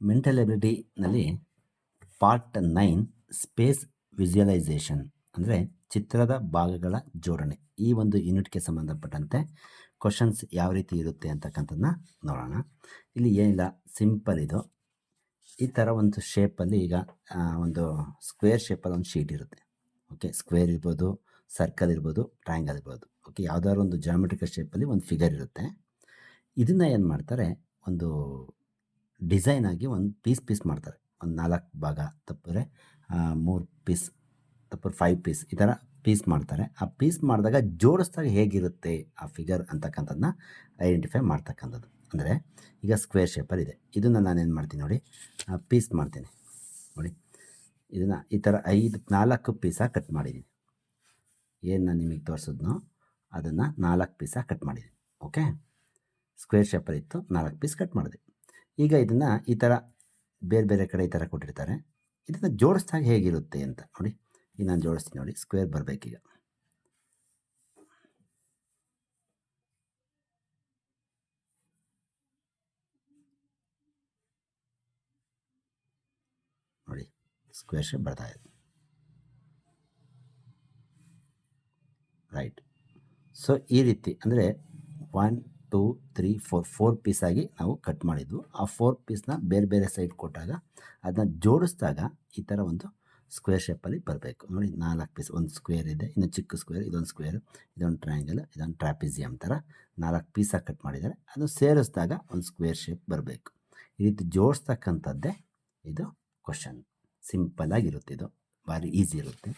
Mental ಎಬಿಲಿಟಿನಲ್ಲಿ part nine space visualisation ಅಂದರೆ ಚಿತ್ರದ ಭಾಗಗಳ ಜೋಡಣೆ. ಈ ಒಂದು ಯೂನಿಟ್ಗೆ ಸಂಬಂಧಪಟ್ಟಂತೆ ಕ್ವಶನ್ಸ್ ಯಾವ ರೀತಿ ಇರುತ್ತೆ ಅಂತಕ್ಕಂಥದ್ದನ್ನ ನೋಡೋಣ. ಇಲ್ಲಿ ಏನಿಲ್ಲ ಸಿಂಪಲ್ ಇದು. ಈ ಥರ ಒಂದು ಶೇಪಲ್ಲಿ ಈಗ ಒಂದು ಸ್ಕ್ವೇರ್ ಶೇಪಲ್ಲಿ ಒಂದು ಶೀಟ್ ಇರುತ್ತೆ. ಓಕೆ ಸ್ಕ್ವೇರ್ ಇರ್ಬೋದು ಸರ್ಕಲ್ ಇರ್ಬೋದು ಟ್ರಯಾಂಗಲ್ ಇರ್ಬೋದು. ಓಕೆ ಯಾವುದಾದ್ರು ಒಂದು ಜಾಮೆಟ್ರಿಕಲ್ ಶೇಪಲ್ಲಿ ಒಂದು ಫಿಗರ್ ಇರುತ್ತೆ. ಇದನ್ನು ಏನು ಮಾಡ್ತಾರೆ, ಒಂದು ಡಿಸೈನ್ ಆಗಿ ಒಂದು ಪೀಸ್ ಪೀಸ್ ಮಾಡ್ತಾರೆ. ಒಂದು ನಾಲ್ಕು ಭಾಗ ತಪ್ಪಿದ್ರೆ ಮೂರು ಪೀಸ್ ತಪ್ಪು ಫೈವ್ ಪೀಸ್ ಈ ಥರ ಪೀಸ್ ಮಾಡ್ತಾರೆ. ಆ ಪೀಸ್ ಮಾಡಿದಾಗ ಜೋಡಿಸ್ದಾಗ ಹೇಗಿರುತ್ತೆ ಆ ಫಿಗರ್ ಅಂತಕ್ಕಂಥದ್ದನ್ನ ಐಡೆಂಟಿಫೈ ಮಾಡ್ತಕ್ಕಂಥದ್ದು. ಅಂದರೆ ಈಗ ಸ್ಕ್ವೇರ್ ಶೇಪರ್ ಇದೆ. ಇದನ್ನು ನಾನೇನು ಮಾಡ್ತೀನಿ ನೋಡಿ ಪೀಸ್ ಮಾಡ್ತೀನಿ. ನೋಡಿ, ಇದನ್ನು ಈ ಥರ ಐದು, ನಾಲ್ಕು ಪೀಸಾಗಿ ಕಟ್ ಮಾಡಿದ್ದೀನಿ. ಏನು ನಾನು ನಿಮಗೆ ತೋರಿಸಿದ್ನೋ ಅದನ್ನು ನಾಲ್ಕು ಪೀಸಾಗಿ ಕಟ್ ಮಾಡಿದ್ದೀನಿ. ಓಕೆ? ಸ್ಕ್ವೇರ್ ಶೇಪರ್ ಇತ್ತು, ನಾಲ್ಕು ಪೀಸ್ ಕಟ್ ಮಾಡಿದೆ. ಈಗ ಇದನ್ನು ಈ ಥರ ಬೇರೆ ಬೇರೆ ಕಡೆ ಈ ಥರ ಕೊಟ್ಟಿರ್ತಾರೆ. ಇದನ್ನು ಜೋಡಿಸ್ದಾಗ ಹೇಗಿರುತ್ತೆ ಅಂತ ನೋಡಿ. ಈಗ ನಾನು ಜೋಡಿಸ್ತೀನಿ ನೋಡಿ. ಸ್ಕ್ವೇರ್ ಬರಬೇಕೀಗ. ನೋಡಿ. ಸ್ಕ್ವೇರ್ ಶೇಪ್ ಬರ್ತಾ ಇದೆ. ರೈಟ್. ಸೊ ಈ ರೀತಿ ಅಂದರೆ one two three four four ಪೀಸಾಗಿ ನಾವು ಕಟ್ ಮಾಡಿದ್ವು. ಆ ಫೋರ್ ಪೀಸ್ನ ಬೇರೆ ಬೇರೆ ಸೈಡ್ ಕೊಟ್ಟಾಗ ಅದನ್ನ ಜೋಡಿಸಿದಾಗ ಈ ಥರ ಒಂದು ಸ್ಕ್ವೇರ್ ಶೇಪಲ್ಲಿ ಬರಬೇಕು. ನೋಡಿ, ನಾಲ್ಕು ಪೀಸ್ ಒಂದು ಸ್ಕ್ವೇರ್ ಇದೆ, ಇನ್ನು ಚಿಕ್ಕ ಸ್ಕ್ವೇರ್ ಇದೊಂದು ಸ್ಕ್ವೇರ್ ಇದೊಂದು ಟ್ರಯಾಂಗಲ್ ಇದೊಂದು ಟ್ರಾಪಿಸಿಯಮ್ ಥರ ನಾಲ್ಕು ಪೀಸಾಗಿ ಕಟ್ ಮಾಡಿದ್ದಾರೆ. ಅದು ಸೇರಿಸಿದಾಗ ಒಂದು ಸ್ಕ್ವೇರ್ ಶೇಪ್ ಬರಬೇಕು. ಈ ರೀತಿ ಜೋಡಿಸ್ತಕ್ಕಂಥದ್ದೇ ಇದು ಕ್ವಶನ್ ಸಿಂಪಲ್ಲಾಗಿರುತ್ತೆ ಇದು. ಭಾರಿ ಈಸಿ ಇರುತ್ತೆ.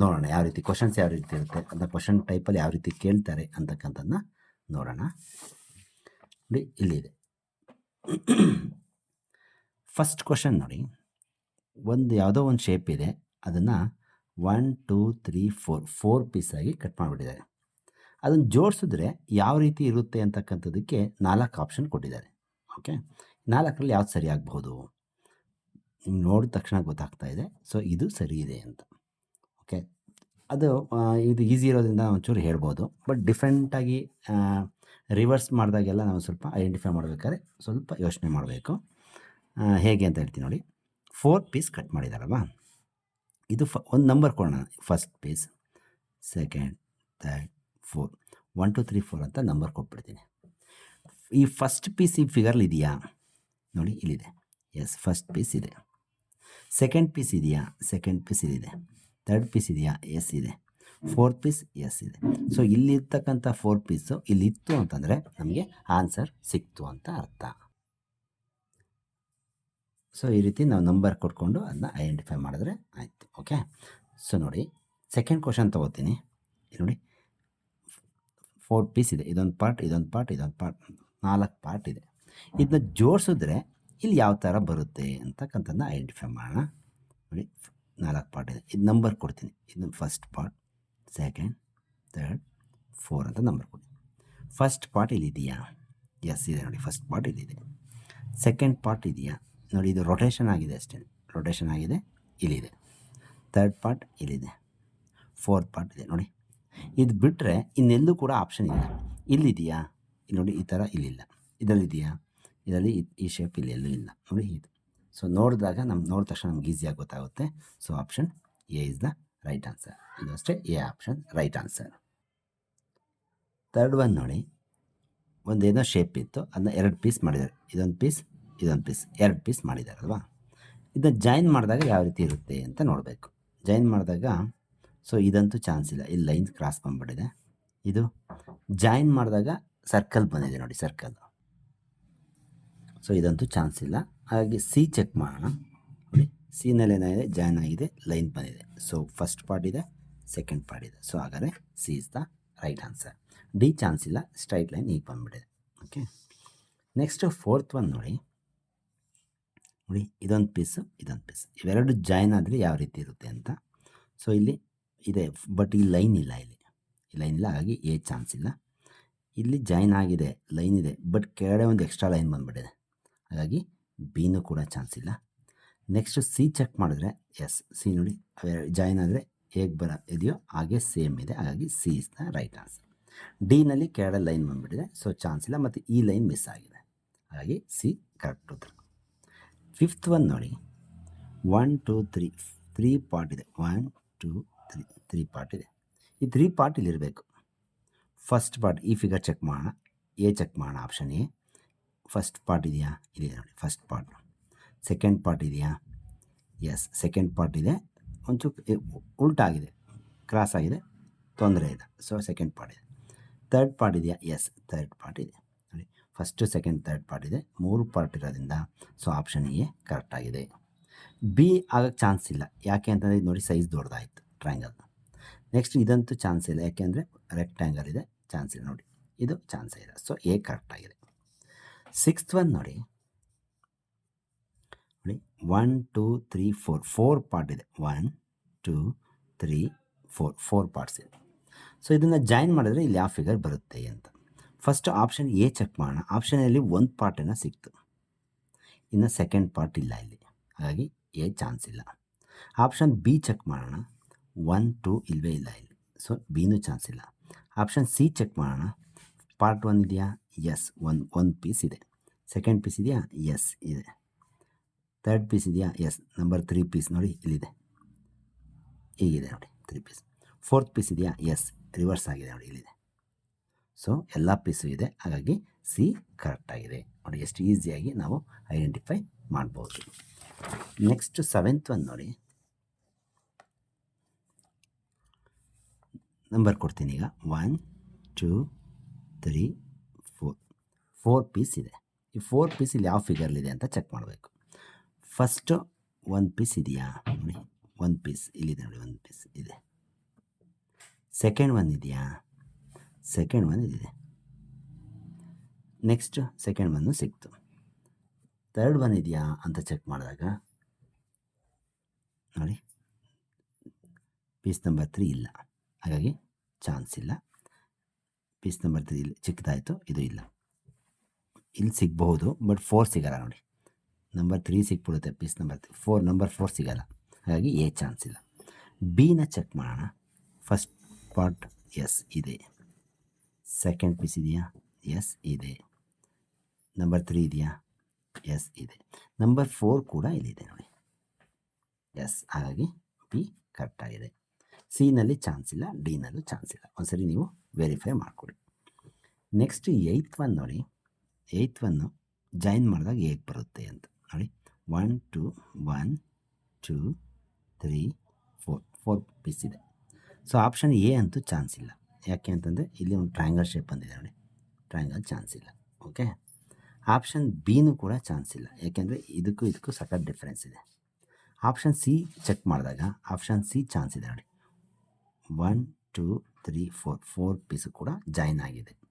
ನೋಡೋಣ ಯಾವ ರೀತಿ ಕ್ವಶನ್ಸ್ ಯಾವ ರೀತಿ ಇರುತ್ತೆ ಅದನ್ನ ಕ್ವಶನ್ ಟೈಪಲ್ಲಿ ಯಾವ ರೀತಿ ಕೇಳ್ತಾರೆ ಅಂತಕ್ಕಂಥದ್ದನ್ನ ನೋಡೋಣ. ನೋಡಿ ಇಲ್ಲಿದೆ ಫಸ್ಟ್ ಕ್ವಶನ್ ನೋಡಿ. ಒಂದು ಯಾವುದೋ ಒಂದು ಶೇಪ್ ಇದೆ. ಅದನ್ನು one two three four four ಪೀಸಾಗಿ cut ಮಾಡಿಬಿಟ್ಟಿದ್ದಾರೆ. ಅದನ್ನು ಜೋಡಿಸಿದ್ರೆ ಯಾವ ರೀತಿ ಇರುತ್ತೆ ಅಂತಕ್ಕಂಥದ್ದಕ್ಕೆ ನಾಲ್ಕು ಆಪ್ಷನ್ ಕೊಟ್ಟಿದ್ದಾರೆ. ಓಕೆ ನಾಲ್ಕರಲ್ಲಿ ಯಾವ್ದು ಸರಿ ಆಗ್ಬೋದು ನಿಮ್ಗೆ ನೋಡಿದ ತಕ್ಷಣ ಗೊತ್ತಾಗ್ತಾ ಇದೆ. ಸೊ ಇದು ಸರಿ ಇದೆ ಅಂತ. ಅದು ಇದು ಈಸಿ ಇರೋದ್ರಿಂದ ಒಂಚೂರು ಹೇಳ್ಬೋದು. ಬಟ್ ಡಿಫ್ರೆಂಟಾಗಿ ರಿವರ್ಸ್ ಮಾಡಿದಾಗೆಲ್ಲ ನಾವು ಸ್ವಲ್ಪ ಐಡೆಂಟಿಫೈ ಮಾಡಬೇಕಾದ್ರೆ ಸ್ವಲ್ಪ ಯೋಚನೆ ಮಾಡಬೇಕು. ಹೇಗೆ ಅಂತ ಹೇಳ್ತೀನಿ ನೋಡಿ. ಫೋರ್ ಪೀಸ್ ಕಟ್ ಮಾಡಿದಾರಲ್ವಾ? ಇದು ಫ, ಒಂದು ನಂಬರ್ ಕೊಡೋಣ. First piece second third four one two three four ಅಂತ ನಂಬರ್ ಕೊಟ್ಬಿಡ್ತೀನಿ. ಈ ಫಸ್ಟ್ ಪೀಸ್ ಈ ಫಿಗರ್ಲಿ ಇದೆಯಾ? ನೋಡಿ, ಇಲ್ಲಿದೆ. ಎಸ್ ಫಸ್ಟ್ ಪೀಸ್ ಇದೆ. ಸೆಕೆಂಡ್ ಪೀಸ್ ಇದೆಯಾ? ಸೆಕೆಂಡ್ ಪೀಸ್ ಇಲ್ಲಿದೆ. ತರ್ಡ್ ಪೀಸ್ ಇದೆಯಾ? ಎಸ್ ಇದೆ. ಫೋರ್ತ್ ಪೀಸ್ ಎಸ್ ಇದೆ. ಸೊ ಇಲ್ಲಿರ್ತಕ್ಕಂಥ ಫೋರ್ ಪೀಸು ಇಲ್ಲಿತ್ತು ಅಂತಂದರೆ ನಮಗೆ ಆನ್ಸರ್ ಸಿಕ್ತು ಅಂತ ಅರ್ಥ. ಸೊ ಈ ರೀತಿ ನಾವು ನಂಬರ್ ಕೊಟ್ಕೊಂಡು ಅದನ್ನ ಐಡೆಂಟಿಫೈ ಮಾಡಿದ್ರೆ ಆಯಿತು ಓಕೆ ಸೊ ನೋಡಿ ಸೆಕೆಂಡ್ ಕ್ವಶನ್ ತೊಗೋತೀನಿ. ನೋಡಿ ಫೋರ್ ಪೀಸ್ ಇದೆ. ಇದೊಂದು ಪಾರ್ಟ್ ಇದೊಂದು ಪಾರ್ಟ್ ಇದೊಂದು ಪಾರ್ಟ್ ನಾಲ್ಕು ಪಾರ್ಟ್ ಇದೆ. ಇದನ್ನ ಜೋಡಿಸಿದ್ರೆ ಇಲ್ಲಿ ಯಾವ ಥರ ಬರುತ್ತೆ ಅಂತಕ್ಕಂಥದ್ದನ್ನ ಐಡೆಂಟಿಫೈ ಮಾಡೋಣ. ನೋಡಿ ನಾಲ್ಕು ಪಾರ್ಟ್ ಇದೆ. ಇದು ನಂಬರ್ ಕೊಡ್ತೀನಿ. ಇದು first part second third four ಅಂತ ನಂಬರ್ ಕೊಡ್ತೀನಿ ಫಸ್ಟ್ ಪಾರ್ಟ್ ಇಲ್ಲಿದೆಯಾ? ಎಸ್ ಇದೆ ನೋಡಿ. ಫಸ್ಟ್ ಪಾರ್ಟ್ ಇಲ್ಲಿದೆ. ಸೆಕೆಂಡ್ ಪಾರ್ಟ್ ಇದೆಯಾ? ನೋಡಿ, ಇದು ರೊಟೇಷನ್ ಆಗಿದೆ ಅಷ್ಟೇ. ರೊಟೇಷನ್ ಆಗಿದೆ, ಇಲ್ಲಿದೆ. ತರ್ಡ್ ಪಾರ್ಟ್ ಇಲ್ಲಿದೆ. ಫೋರ್ತ್ ಪಾರ್ಟ್ ಇದೆ. ನೋಡಿ. ಇದು ಬಿಟ್ಟರೆ ಇನ್ನೆಲ್ಲೂ ಕೂಡ ಆಪ್ಷನ್ ಇಲ್ಲ. ಇಲ್ಲಿದೆಯಾ? ಇಲ್ಲಿ ನೋಡಿ, ಈ ಥರ ಇಲ್ಲಿಲ್ಲ. ಇದರಲ್ಲಿದೆಯಾ? ಇದರಲ್ಲಿ ಈ ಶೇಪ್ ಇಲ್ಲಿ ಎಲ್ಲೂ ಇಲ್ಲ. ನೋಡಿ, ಇದು. ಸೊ ನೋಡಿದಾಗ ನಮ್ಗೆ ನೋಡಿದ ತಕ್ಷಣ ನಮ್ಗೆ ಈಸಿಯಾಗಿ ಗೊತ್ತಾಗುತ್ತೆ. So option A is the right answer ಇದು ಅಷ್ಟೇ A option right answer third one ನೋಡಿ. ಒಂದು ಏನೋ ಶೇಪ್ ಇತ್ತು ಅದನ್ನ ಎರಡು ಪೀಸ್ ಮಾಡಿದ್ದಾರೆ. ಇದೊಂದು ಪೀಸ್ ಇದೊಂದು ಪೀಸ್ ಎರಡು ಪೀಸ್ ಮಾಡಿದಾರಲ್ವಾ ಇದನ್ನ ಜಾಯಿನ್ ಮಾಡಿದಾಗ ಯಾವ ರೀತಿ ಇರುತ್ತೆ ಅಂತ ನೋಡಬೇಕು. ಜಾಯಿನ್ ಮಾಡಿದಾಗ ಸೊ ಇದಂತೂ ಚಾನ್ಸ್ ಇಲ್ಲ. ಇಲ್ಲಿ ಲೈನ್ ಕ್ರಾಸ್ ಬಂದ್ಬಿಟ್ಟಿದೆ. ಇದು ಜಾಯಿನ್ ಮಾಡಿದಾಗ ಸರ್ಕಲ್ ಬಂದಿದೆ ನೋಡಿ ಸರ್ಕಲ್ ಸೊ ಇದಂತೂ ಚಾನ್ಸ್ ಇಲ್ಲ. ಹಾಗಾಗಿ ಸಿ ಚೆಕ್ ಮಾಡೋಣ. ನೋಡಿ ಸಿನಲ್ಲಿ ಏನಾಗಿದೆ ಜಾಯ್ನ್ ಆಗಿದೆ ಲೈನ್ ಬಂದಿದೆ. ಸೊ ಫಸ್ಟ್ ಪಾರ್ಟ್ ಇದೆ ಸೆಕೆಂಡ್ ಪಾರ್ಟ್ ಇದೆ. ಸೊ ಹಾಗಾದರೆ C is the right answer D chance ಇಲ್ಲ ಸ್ಟ್ರೈಟ್ ಲೈನ್ ಈಗ ಬಂದ್ಬಿಟ್ಟಿದೆ. ಓಕೆ ನೆಕ್ಸ್ಟ್ ಫೋರ್ತ್ ಒನ್ ನೋಡಿ. ನೋಡಿ, ಇದೊಂದು ಪೀಸು ಇದೊಂದು ಪೀಸ್ ಇವೆರಡು ಜಾಯ್ನ್ ಆದರೆ ಯಾವ ರೀತಿ ಇರುತ್ತೆ ಅಂತ. ಸೊ ಇಲ್ಲಿ ಇದೆ ಬಟ್ ಈ ಲೈನ್ ಇಲ್ಲ ಇಲ್ಲಿ. ಈ ಲೈನ್ ಇಲ್ಲ ಹಾಗಾಗಿ ಏ ಚಾನ್ಸ್ ಇಲ್ಲ. ಇಲ್ಲಿ ಜಾಯ್ನ್ ಆಗಿದೆ ಲೈನ್ ಇದೆ ಬಟ್ ಕೆಳಗಡೆ ಒಂದು ಎಕ್ಸ್ಟ್ರಾ ಲೈನ್ ಬಂದ್ಬಿಟ್ಟಿದೆ. ಹಾಗಾಗಿ ಬಿನೂ ಕೂಡ ಚಾನ್ಸ್ ಇಲ್ಲ. ನೆಕ್ಸ್ಟ್ ಸಿ ಚೆಕ್ ಮಾಡಿದ್ರೆ ಎಸ್ ಸಿ ನೋಡಿ ಜಾಯಿನ್ ಆದರೆ ಹೇಗೆ ಬರ, ಇದೆಯೋ ಹಾಗೆ ಸೇಮ್ ಇದೆ, ಹಾಗಾಗಿ C is the right answer ಡಿನಲ್ಲಿ ಕೆಳಗಡೆ ಲೈನ್ ಬಂದುಬಿಟ್ಟಿದೆ ಸೊ ಚಾನ್ಸ್ ಇಲ್ಲ, ಮತ್ತು ಈ ಲೈನ್ ಮಿಸ್ ಆಗಿದೆ. ಹಾಗಾಗಿ ಸಿ ಕರೆಕ್ಟ್ ಉತ್ತರ. ಫಿಫ್ತ್ ಒನ್ ನೋಡಿ one two three three part ಇದೆ. One two three three part ಇದೆ. ಈ ತ್ರೀ ಪಾರ್ಟ್ ಇಲ್ಲಿರಬೇಕು. ಫಸ್ಟ್ ಪಾರ್ಟ್ ಈ ಫಿಗರ್ ಚೆಕ್ ಮಾಡೋಣ ಎ ಚೆಕ್ ಮಾಡೋಣ ಆಪ್ಷನ್ ಎ ಫಸ್ಟ್ ಪಾರ್ಟ್ ಇದೆಯಾ? ಇದೆ ನೋಡಿ ಫಸ್ಟ್ ಪಾರ್ಟ್ ಸೆಕೆಂಡ್ ಪಾರ್ಟ್ ಇದೆಯಾ? ಎಸ್ ಸೆಕೆಂಡ್ ಪಾರ್ಟ್ ಇದೆ. ಒಂಚೂರು ಉಲ್ಟಾಗಿದೆ. ಕ್ರಾಸ್ ಆಗಿದೆ. ತೊಂದರೆ ಇದೆ ಸೊ ಸೆಕೆಂಡ್ ಪಾರ್ಟ್ ಇದೆ. ತರ್ಡ್ ಪಾರ್ಟ್ ಇದೆಯಾ? ಎಸ್ ತರ್ಡ್ ಪಾರ್ಟ್ ಇದೆ. ನೋಡಿ ಫಸ್ಟು ಸೆಕೆಂಡ್ ತರ್ಡ್ ಪಾರ್ಟ್ ಇದೆ. ಮೂರು ಪಾರ್ಟ್ ಇರೋದ್ರಿಂದ ಸೊ ಆಪ್ಷನ್ ಎ ಕರೆಕ್ಟಾಗಿದೆ ಬಿ ಆಗೋಕ್ಕೆ ಚಾನ್ಸ್ ಇಲ್ಲ. ಯಾಕೆ ಅಂತಂದರೆ, ಇದು ನೋಡಿ ಸೈಜ್ ದೊಡ್ಡದಾಯಿತು ಟ್ರಯಾಂಗಲ್ ನೆಕ್ಸ್ಟ್ ಇದಂತೂ ಚಾನ್ಸ್ ಇಲ್ಲ. ಯಾಕೆಂದರೆ ರೆಕ್ಟ್ಯಾಂಗಲ್ ಇದೆ. ಚಾನ್ಸ್ ಇಲ್ಲ ನೋಡಿ. ಇದು ಚಾನ್ಸ್ ಇಲ್ಲ. ಸೊ ಎ ಕರೆಕ್ಟಾಗಿದೆ ಸಿಕ್ಸ್ತ್ ಒನ್ ನೋಡಿ. ನೋಡಿ one two three four four part ಇದೆ. One two three four four parts ಇದೆ. ಸೊ ಇದನ್ನು ಜಾಯಿನ್ ಮಾಡಿದ್ರೆ ಇಲ್ಲಿ ಯಾವ ಫಿಗರ್ ಬರುತ್ತೆ ಅಂತ. ಫಸ್ಟ್ ಆಪ್ಷನ್ ಎ ಚೆಕ್ ಮಾಡೋಣ. ಆಪ್ಷನಲ್ಲಿ ಒಂದು ಪಾರ್ಟನ್ನು ಸಿಕ್ತು. ಇನ್ನು ಸೆಕೆಂಡ್ ಪಾರ್ಟ್ ಇಲ್ಲ ಇಲ್ಲಿ. ಹಾಗಾಗಿ ಎ ಚಾನ್ಸ್ ಇಲ್ಲ. ಆಪ್ಷನ್ ಬಿ ಚೆಕ್ ಮಾಡೋಣ. ಒನ್ ಟೂ ಇಲ್ಲವೇ ಇಲ್ಲ ಇಲ್ಲಿ. ಸೊ ಬಿನೂ ಚಾನ್ಸ್ ಇಲ್ಲ. ಆಪ್ಷನ್ ಸಿ ಚೆಕ್ ಮಾಡೋಣ. ಪಾರ್ಟ್ ಒನ್ ಇದೆಯಾ? ಎಸ್ ಒನ್ ಒನ್ ಪೀಸ್ ಇದೆ. ಸೆಕೆಂಡ್ ಪೀಸ್ ಇದೆಯಾ? ಎಸ್ ಇದೆ. ತರ್ಡ್ ಪೀಸ್ ಇದೆಯಾ? ಎಸ್ ನಂಬರ್ ತ್ರೀ ಪೀಸ್ ನೋಡಿ, ಇಲ್ಲಿದೆ. ಹೀಗಿದೆ ನೋಡಿ ತ್ರೀ ಪೀಸ್ ಫೋರ್ತ್ ಪೀಸ್ ಇದೆಯಾ? ಎಸ್ ರಿವರ್ಸ್ ಆಗಿದೆ ನೋಡಿ, ಇಲ್ಲಿದೆ. ಸೊ ಎಲ್ಲ ಪೀಸು ಇದೆ. ಹಾಗಾಗಿ ಸಿ ಕರೆಕ್ಟಾಗಿದೆ ನೋಡಿ, ಎಷ್ಟು ಈಸಿಯಾಗಿ ನಾವು ಐಡೆಂಟಿಫೈ ಮಾಡ್ಬೋದು. ನೆಕ್ಸ್ಟ್ ಸೆವೆಂತ್ ಒನ್ ನೋಡಿ. ನಂಬರ್ ಕೊಡ್ತೀನಿ ಈಗ. One two three four piece ಇದೆ. ಈ ಫೋರ್ ಪೀಸ್ ಇಲ್ಲಿ ಯಾವ ಫಿಗರ್ಲಿದೆ ಅಂತ ಚೆಕ್ ಮಾಡಬೇಕು. ಫಸ್ಟು ಒಂದು ಪೀಸ್ ಇದೆಯಾ? ನೋಡಿ ಒನ್ ಪೀಸ್ ಇಲ್ಲಿದೆ ನೋಡಿ ಒಂದು ಪೀಸ್ ಇದೆ. ಸೆಕೆಂಡ್ ಒನ್ ಇದೆಯಾ? ಸೆಕೆಂಡ್ ಒನ್ ಇದಿದೆ ನೆಕ್ಸ್ಟ್ ಸೆಕೆಂಡ್ ಒನ್ನು ಸಿಕ್ತು. ತರ್ಡ್ ಒನ್ ಇದೆಯಾ ಅಂತ ಚೆಕ್ ಮಾಡಿದಾಗ, ನೋಡಿ ಪೀಸ್ ನಂಬರ್ ತ್ರೀ ಇಲ್ಲ. ಹಾಗಾಗಿ ಚಾನ್ಸ್ ಇಲ್ಲ. ಪೀಸ್ ನಂಬರ್ ತ್ರೀ ಇಲ್ಲಿ ಚಿಕ್ಕದಾಯಿತು, ಇದು ಇಲ್ಲ. ಇಲ್ಲಿ ಸಿಗಬಹುದು, ಬಟ್ ಫೋರ್ ಸಿಗಲ್ಲ ನೋಡಿ. ನಂಬರ್ ತ್ರೀ ಸಿಕ್ಬಿಡುತ್ತೆ piece number three four number four ಸಿಗಲ್ಲ. ಹಾಗಾಗಿ ಎ ಚಾನ್ಸ್ ಇಲ್ಲ. ಬಿನ ಚೆಕ್ ಮಾಡೋಣ. ಫಸ್ಟ್ ಪಾರ್ಟ್ ಎಸ್ ಇದೆ. ಸೆಕೆಂಡ್ ಪೀಸ್ ಇದೆಯಾ? ಎಸ್ ಇದೆ. ನಂಬರ್ ತ್ರೀ ಇದೆಯಾ? ಎಸ್ ಇದೆ. ನಂಬರ್ ಫೋರ್ ಕೂಡ ಇಲ್ಲಿದೆ ನೋಡಿ. ಎಸ್ ಹಾಗಾಗಿ ಬಿ ಕರೆಕ್ಟಾಗಿದೆ ಸಿನಲ್ಲಿ ಚಾನ್ಸ್ ಇಲ್ಲ ಡಿನಲ್ಲೂ ಚಾನ್ಸ್ ಇಲ್ಲ. ಒಂದ್ಸರಿ ನೀವು ವೆರಿಫೈ ಮಾಡಿಕೊಡಿ ನೆಕ್ಸ್ಟ್ ಏಯ್ತ್ ಒನ್ ನೋಡಿ. ಏಯ್ತ್ ಒನ್ನು ಜಾಯಿನ್ ಮಾಡಿದಾಗ ಹೇಗೆ ಬರುತ್ತೆ ಅಂತ. ನೋಡಿ one two one two three four four piece ಇದೆ. ಸೊ ಆಪ್ಷನ್ ಎ ಅಂತೂ ಚಾನ್ಸ್ ಇಲ್ಲ. ಯಾಕೆ ಅಂತಂದರೆ, ಇಲ್ಲಿ ಒಂದು ಟ್ರ್ಯಾಂಗಲ್ ಶೇಪ್ ಬಂದಿದೆ ನೋಡಿ. ಟ್ರ್ಯಾಂಗಲ್ ಚಾನ್ಸ್ ಇಲ್ಲ. ಓಕೆ ಆಪ್ಷನ್ ಬಿನೂ ಕೂಡ ಚಾನ್ಸ್ ಇಲ್ಲ. ಯಾಕೆಂದರೆ, ಇದಕ್ಕೂ ಇದಕ್ಕೂ ಸಖತ್ ಡಿಫ್ರೆನ್ಸ್ ಇದೆ. ಆಪ್ಷನ್ ಸಿ ಚೆಕ್ ಮಾಡಿದಾಗ ಆಪ್ಷನ್ ಸಿ ಚಾನ್ಸ್ ಇದೆ ನೋಡಿ. One two three four four piece ಕೂಡ ಜಾಯಿನ್ ಆಗಿದೆ.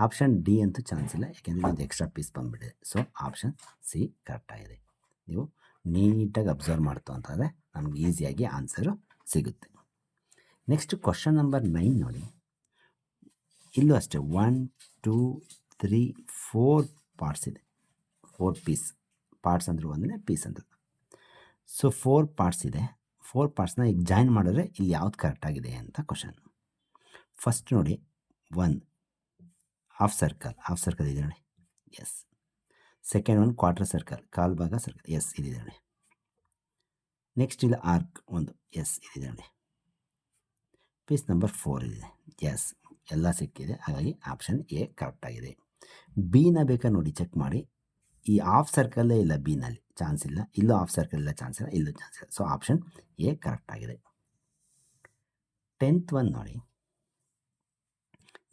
ಆಪ್ಷನ್ ಡಿ ಅಂತೂ ಚಾನ್ಸ್ ಇಲ್ಲ, ಯಾಕೆಂದರೆ ಒಂದು ಎಕ್ಸ್ಟ್ರಾ ಪೀಸ್ ಬಂದುಬಿಟ್ಟಿದೆ. ಸೊ, ಆಪ್ಷನ್ ಸಿ ಕರೆಕ್ಟಾಗಿದೆ. ನೀವು ನೀಟಾಗಿ ಅಬ್ಸರ್ವ್ ಮಾಡ್ತು ಅಂತಂದರೆ ನಮ್ಗೆ ಈಸಿಯಾಗಿ ಆನ್ಸರು ಸಿಗುತ್ತೆ. ನೆಕ್ಸ್ಟ್ ಕ್ವಶನ್ ನಂಬರ್ ನೈನ್ ನೋಡಿ. ಇಲ್ಲೂ ಅಷ್ಟೇ, one, two, three, four parts ಇದೆ. ಫೋರ್ ಪೀಸ್, ಪಾರ್ಟ್ಸ್ ಅಂದ್ರೆ ಒಂದೇ ಪೀಸ್ ಅಂದರು. ಸೊ, ಫೋರ್ ಪಾರ್ಟ್ಸ್ ಇದೆ. ಫೋರ್ ಪಾರ್ಟ್ಸ್ನ ಈಗ ಜಾಯಿನ್ ಮಾಡಿದ್ರೆ ಇಲ್ಲಿ ಯಾವ್ದು ಕರೆಕ್ಟಾಗಿದೆ ಅಂತ ಕ್ವಶನ್. ಫಸ್ಟ್ ನೋಡಿ, one half circle half circle ಇದೆ ನೋಡಿ. Yes second one quarter circle ಕಾಲು ಭಾಗ ಸರ್ಕಲ್ ಎಸ್ ಇದಿದೆ ನೋಡಿ. ನೆಕ್ಸ್ಟ್ ಇಲ್ಲ ಆರ್ಕ್ ಒಂದು. ಎಸ್ ಇದಿದೆ ನೋಡಿ. ಪೀಸ್ ನಂಬರ್ ಫೋರ್ ಇದೆ. ಎಸ್ ಎಲ್ಲ ಸಿಕ್ಕಿದೆ. ಹಾಗಾಗಿ ಆಪ್ಷನ್ ಎ ಕರೆಕ್ಟಾಗಿದೆ ಬಿನ ಬೇಕಾ ನೋಡಿ ಚೆಕ್ ಮಾಡಿ. ಈ ಆಫ್ ಸರ್ಕಲ್ಲೇ ಇಲ್ಲ ಬಿನಲ್ಲಿ ಚಾನ್ಸ್ ಇಲ್ಲ. ಇಲ್ಲೂ ಆಫ್ ಸರ್ಕಲ್ ಇಲ್ಲ ಚಾನ್ಸ್ ಇಲ್ಲ. ಇಲ್ಲೂ ಚಾನ್ಸ್ ಇಲ್ಲ. ಸೊ ಆಪ್ಷನ್ ಎ ಕರೆಕ್ಟಾಗಿದೆ ಟೆಂತ್ ಒನ್ ನೋಡಿ.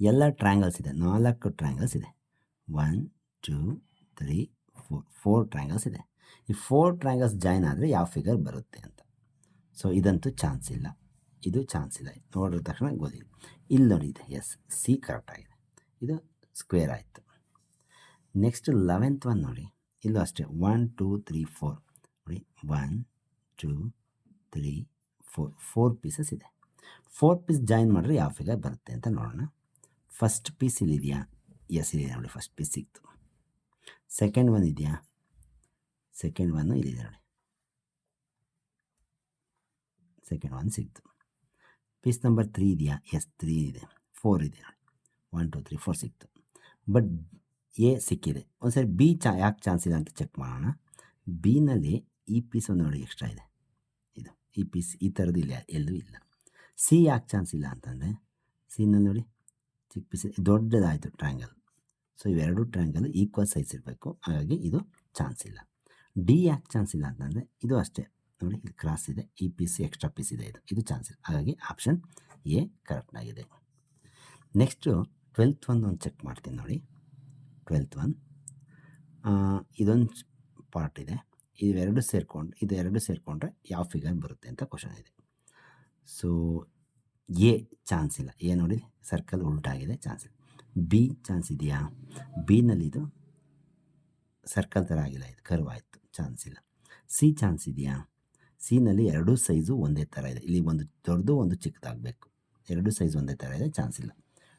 ಎಲ್ಲ ಟ್ರ್ಯಾಂಗಲ್ಸ್ ಇದೆ. ನಾಲ್ಕು ಟ್ರ್ಯಾಂಗಲ್ಸ್ ಇದೆ. One two three four four triangles ಇದೆ. ಈ ಫೋರ್ ಟ್ರ್ಯಾಂಗಲ್ಸ್ ಜಾಯ್ನ್ ಆದರೆ ಯಾವ ಫಿಗರ್ ಬರುತ್ತೆ ಅಂತ. ಸೊ ಇದಂತೂ ಚಾನ್ಸ್ ಇಲ್ಲ. ಇದು ಚಾನ್ಸ್ ಇಲ್ಲ. ನೋಡಿದ ತಕ್ಷಣ ಗೊತ್ತಿಲ್ಲ. ಇಲ್ಲಿ ನೋಡಿ ಇದೆ. ಎಸ್ ಸಿ ಕರೆಕ್ಟಾಗಿದೆ ಇದು ಸ್ಕ್ವೇರ್ ಆಯಿತು. ನೆಕ್ಸ್ಟ್ ಲೆವೆಂತ್ ಒನ್ ನೋಡಿ. ಇಲ್ಲೂ ಅಷ್ಟೇ. ಒನ್ ಟೂ ತ್ರೀ ಫೋರ್ ನೋಡಿ. One two three four four pieces ಇದೆ. ಫೋರ್ ಪೀಸ್ ಜಾಯಿನ್ ಮಾಡಿದ್ರೆ ಯಾವ ಫಿಗರ್ ಬರುತ್ತೆ ಅಂತ ನೋಡೋಣ. ಫಸ್ಟ್ ಪೀಸ್ ಇಲ್ಲಿದೆಯಾ ಎಸ್ ಇಲ್ಲಿದೆ ನೋಡಿ ಫಸ್ಟ್ ಪೀಸ್ ಸಿಕ್ತು ಸೆಕೆಂಡ್ ಒನ್ ಇದೆಯಾ ಸೆಕೆಂಡ್ ಒನ್ನು ಇಲ್ಲಿದೆ ನೋಡಿ ಸೆಕೆಂಡ್ ಒನ್ ಸಿಕ್ತು ಪೀಸ್ ನಂಬರ್ ತ್ರೀ ಇದೆಯಾ ಎಸ್ ತ್ರೀ ಇದೆ ಫೋರ್ ಇದೆ ನೋಡಿ ಒನ್ ಟು ತ್ರೀ ಫೋರ್ ಸಿಕ್ತು ಬಟ್ ಎ ಸಿಕ್ಕಿದೆ ಒಂದ್ಸರಿ ಬಿ ಚಾ ಯಾಕೆ ಚಾನ್ಸ್ ಇದೆ ಅಂತ ಚೆಕ್ ಮಾಡೋಣ. ಬಿನಲ್ಲಿ ಈ ಪೀಸ್ ಒಂದು ನೋಡಿ ಎಕ್ಸ್ಟ್ರಾ ಇದೆ. ಇದು, ಈ ಪೀಸ್ ಈ ಥರದ್ದು ಇಲ್ಲ, ಎಲ್ಲೂ ಇಲ್ಲ. ಸಿ ಯಾಕೆ ಚಾನ್ಸ್ ಇಲ್ಲ ಅಂತಂದರೆ ಸಿನಲ್ಲಿ ನೋಡಿ. ಚಿಕ್ಕ ಪೀಸ್ ದೊಡ್ಡದಾಯಿತು ಟ್ರ್ಯಾಂಗಲ್ ಸೊ ಇವೆರಡು ಟ್ರ್ಯಾಂಗಲ್ ಈಕ್ವಲ್ ಸೈಜ್ ಇರಬೇಕು. ಹಾಗಾಗಿ ಇದು ಚಾನ್ಸ್ ಇಲ್ಲ. ಡಿ ಯಾಕೆ ಚಾನ್ಸ್ ಇಲ್ಲ ಅಂತಂದರೆ, ಇದು ಅಷ್ಟೇ. ನೋಡಿ, ಇಲ್ಲಿ ಕ್ರಾಸ್ ಇದೆ. ಈ ಪೀಸ್ ಎಕ್ಸ್ಟ್ರಾ ಪೀಸ್ ಇದೆ ಇದು. ಇದು ಚಾನ್ಸ್ ಇಲ್ಲ. ಹಾಗಾಗಿ ಆಪ್ಷನ್ ಎ ಕರೆಕ್ಟಾಗಿದೆ ನೆಕ್ಸ್ಟು ಟ್ವೆಲ್ತ್ ಒಂದು ಒಂದು ಚೆಕ್ ಮಾಡ್ತೀನಿ ನೋಡಿ. ಟ್ವೆಲ್ತ್ ಒನ್ ಇದೊಂದು ಪಾರ್ಟ್ ಇದೆ. ಇವೆರಡು ಸೇರಿಕೊಂಡು ಇದೆರಡು ಸೇರಿಕೊಂಡ್ರೆ ಯಾವ ಫಿಗರ್ ಬರುತ್ತೆ ಅಂತ ಕ್ವಶನ್ ಇದೆ. ಸೊ ಎ ಚಾನ್ಸ್ ಇಲ್ಲ. ಎ ನೋಡಿ ಸರ್ಕಲ್ ಉಲ್ಟಾಗಿದೆ ಚಾನ್ಸ್ ಇಲ್ಲ. ಬಿ ಚಾನ್ಸ್ ಇದೆಯಾ? ಬಿನಲ್ಲಿ ಇದು ಸರ್ಕಲ್ ಥರ ಆಗಿಲ್ಲ. ಇದು ಕರ್ವ್ ಆಯಿತು. ಚಾನ್ಸ್ ಇಲ್ಲ. ಸಿ ಚಾನ್ಸ್ ಇದೆಯಾ? ಸಿನಲ್ಲಿ ಎರಡೂ ಸೈಜು ಒಂದೇ ಥರ ಇದೆ. ಇಲ್ಲಿ ಒಂದು ದೊಡ್ಡದು, ಒಂದು ಚಿಕ್ಕದಾಗಬೇಕು. ಎರಡೂ ಸೈಜ್ ಒಂದೇ ಥರ ಇದೆ, ಚಾನ್ಸ್ ಇಲ್ಲ.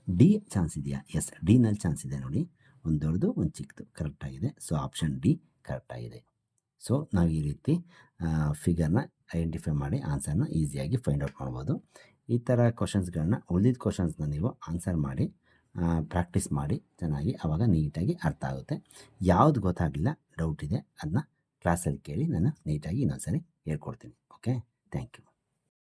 ಡಿ ಚಾನ್ಸ್ ಇದೆಯಾ? ಎಸ್. ಡಿನಲ್ಲಿ ಚಾನ್ಸ್ ಇದೆ ನೋಡಿ. ಒಂದು ದೊಡ್ಡದು, ಒಂದು ಚಿಕ್ಕದು. ಕರೆಕ್ಟಾಗಿದೆ ಸೊ ಆಪ್ಷನ್ ಡಿ ಕರೆಕ್ಟಾಗಿದೆ ಸೊ ನಾವು ಈ ರೀತಿ ಫಿಗರ್ನ ಐಡೆಂಟಿಫೈ ಮಾಡಿ ಆನ್ಸರ್ನ ಈಸಿಯಾಗಿ ಫೈಂಡ್ ಔಟ್ ಮಾಡ್ಬೋದು. ಈ ಥರ ಕ್ವಶನ್ಸ್ಗಳನ್ನ ಉಳಿದಿದ್ದ ಕ್ವಶನ್ಸ್ನ ನೀವು ಆನ್ಸರ್ ಮಾಡಿ ಪ್ರಾಕ್ಟೀಸ್ ಮಾಡಿ, ಚೆನ್ನಾಗಿ ಆವಾಗ ನೀಟಾಗಿ ಅರ್ಥ ಆಗುತ್ತೆ. ಯಾವುದು ಗೊತ್ತಾಗಲಿಲ್ಲ ಡೌಟ್ ಇದೆ ಅದನ್ನ ಕ್ಲಾಸಲ್ಲಿ ಕೇಳಿ ನಾನು ನೀಟಾಗಿ ಇನ್ನೊಂದ್ಸರಿ ಹೇಳ್ಕೊಡ್ತೀನಿ. Okay thank you